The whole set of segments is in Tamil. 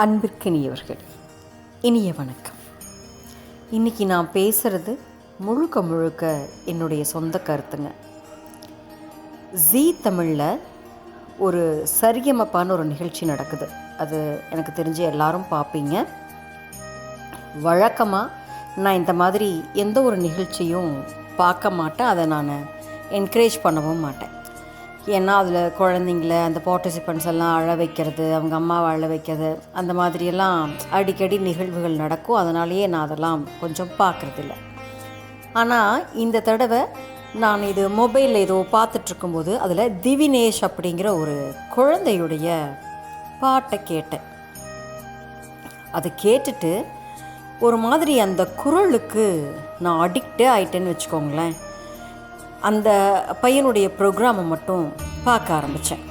அன்பிற்கினியவர்கள் இனிய வணக்கம். இன்றைக்கி நான் பேசுகிறது முழுக்க முழுக்க என்னுடைய சொந்த கருத்துங்க. ஜீ தமிழில் ஒரு சரியமப்பான ஒரு நிகழ்ச்சி நடக்குது. அது எனக்கு தெரிஞ்சு எல்லாரும் பார்ப்பீங்க வழக்கமாக நான் இந்த மாதிரி எந்த ஒரு நிகழ்ச்சியும் பார்க்க மாட்டேன். அதை நான் என்கரேஜ் பண்ணவும் மாட்டேன். ஏன்னா அதில் குழந்தைங்கள அந்த பார்ட்டிசிபெண்ட்ஸ் எல்லாம் அழ வைக்கிறது அவங்க அம்மாவை அழ வைக்கிறது அந்த மாதிரியெல்லாம் அடிக்கடி நிகழ்வுகள் நடக்கும். அதனாலேயே நான் அதெல்லாம் கொஞ்சம் பார்க்குறதில்ல. ஆனால் இந்த தடவை நான் இது மொபைலில் ஏதோ பார்த்துட்ருக்கும்போது அதில் திவினேஷ் அப்படிங்கிற ஒரு குழந்தையுடைய பாட்டை கேட்டேன். அதை கேட்டுட்டு ஒரு மாதிரி அந்த குரலுக்கு நான் அடிக்டே ஆயிட்டேன்னு வச்சுக்கோங்களேன். அந்த பையனுடைய ப்ரோக்ராமை மட்டும் பார்க்க ஆரம்பித்தேன்.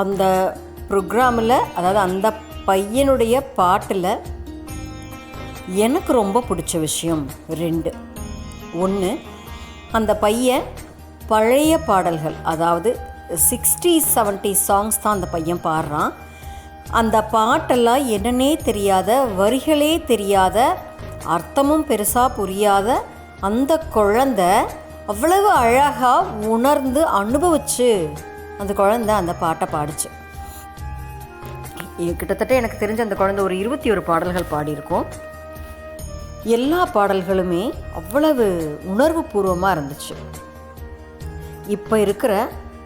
அந்த ப்ரோக்ராமில் அதாவது அந்த பையனுடைய பாட்டில் எனக்கு ரொம்ப பிடிச்ச விஷயம் ரெண்டு. ஒன்று அந்த பையன் பழைய பாடல்கள் அதாவது சிக்ஸ்டி செவன்ட்டி சாங்ஸ் தான் அந்த பையன் பாடுறான். அந்த பாட்டெல்லாம் என்னன்னே தெரியாத வரிகளே தெரியாத அர்த்தமும் பெருசாக புரியாத அந்த குழந்தை அவ்வளவு அழகாக உணர்ந்து அனுபவிச்சு அந்த குழந்தை அந்த பாட்டை பாடிச்சு. கிட்டத்தட்ட எனக்கு தெரிஞ்ச அந்த குழந்தை ஒரு இருபத்தி ஒரு பாடல்கள் பாடியிருக்கோம். எல்லா பாடல்களுமே அவ்வளவு உணர்வு பூர்வமாக இருந்துச்சு. இப்போ இருக்கிற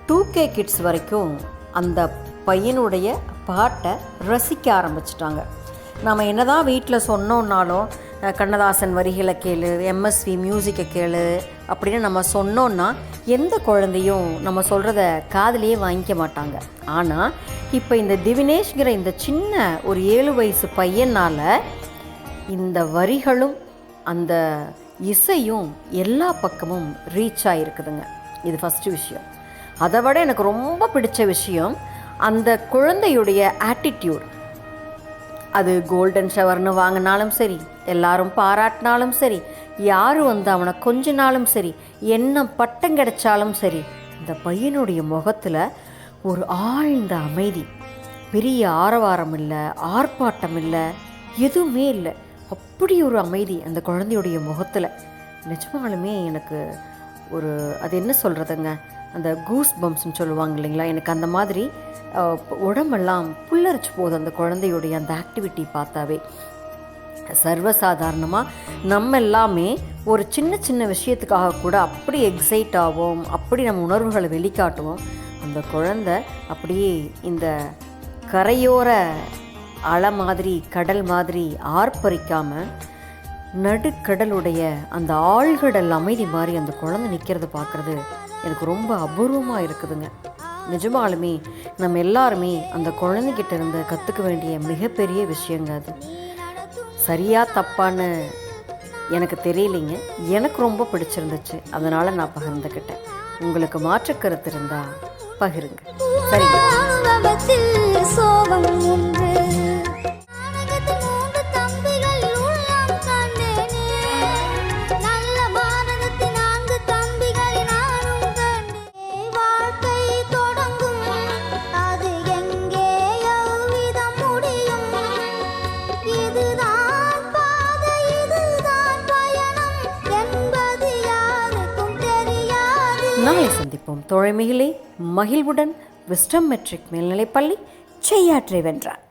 டூ கே கிட்ஸ் வரைக்கும் அந்த பையனுடைய பாட்டை ரசிக்க ஆரம்பிச்சிட்டாங்க. நாம் என்னதான் வீட்டில் சொன்னோன்னாலும் கண்ணதாசன் வரிகளை கேளு எம்எஸ்வி மியூசிக்கை கேளு அப்படின்னு நம்ம சொன்னோன்னா எந்த குழந்தையும் நம்ம சொல்கிறத காதலியே வாங்கிக்க மாட்டாங்க. ஆனால் இப்போ இந்த திவினேஷ்ங்கிற இந்த சின்ன ஒரு ஏழு வயசு பையனால் இந்த வரிகளும் அந்த இசையும் எல்லா பக்கமும் ரீச் ஆகிருக்குதுங்க இது ஃபஸ்ட்டு விஷயம். அதை விட எனக்கு ரொம்ப பிடிச்ச விஷயம் அந்த குழந்தையுடைய ஆட்டிடியூட் அது கோல்டன் ஷவர்னு வாங்கினாலும் சரி எல்லாரும் பாராட்டினாலும் சரி யார் வந்து அவனை கொஞ்ச நாளும் சரி என்ன பட்டம் கிடைச்சாலும் சரி இந்த பையனுடைய முகத்தில் ஒரு ஆழ்ந்த அமைதி. பெரிய ஆரவாரம் இல்லை ஆர்ப்பாட்டம் இல்லை எதுவுமே இல்லை. அப்படி ஒரு அமைதி அந்த குழந்தையுடைய முகத்தில். நிஜமாலுமே எனக்கு ஒரு அது என்ன சொல்கிறதுங்க அந்த கூஸ் பம்ப்ஸ்னு சொல்லுவாங்க இல்லைங்களா? எனக்கு அந்த மாதிரி உடம்பெல்லாம் புல்லரிச்சு போகுது அந்த குழந்தையுடைய அந்த ஆக்டிவிட்டி பார்த்தாவே. சர்வசாதாரணமாக நம்ம எல்லாமே ஒரு சின்ன சின்ன விஷயத்துக்காக கூட அப்படி எக்ஸைட் ஆகும் அப்படி நம்ம உணர்வுகளை வெளிக்காட்டுவோம். அந்த குழந்தை அப்படியே இந்த கரையோர அலை மாதிரி கடல் மாதிரி ஆர்ப்பரிக்காமல் நடுக்கடலுடைய அந்த ஆழ்கடல் அமைதி மாதிரி அந்த குழந்தை நிற்கிறத பார்க்குறது எனக்கு ரொம்ப அபூர்வமாக இருக்குதுங்க நிஜமாலுமே நம்ம எல்லாருமே அந்த குழந்தைகிட்ட இருந்து கற்றுக்க வேண்டிய மிகப்பெரிய விஷயங்க அது சரியா தப்பான்னு எனக்கு தெரியலைங்க எனக்கு ரொம்ப பிடிச்சிருந்துச்சு அதனால் நான் பகிர்ந்துக்கிட்டேன் உங்களுக்கு மாற்றுக்கருத்து இருந்தால் பகிருங்க சரிங்க சோகம் நாளை சந்திப்போம். தோழமையிலே மகிழ்வுடன் விஸ்டம் மெட்ரிக் மேல்நிலைப்பள்ளி செய்யாற்றை வென்றார்.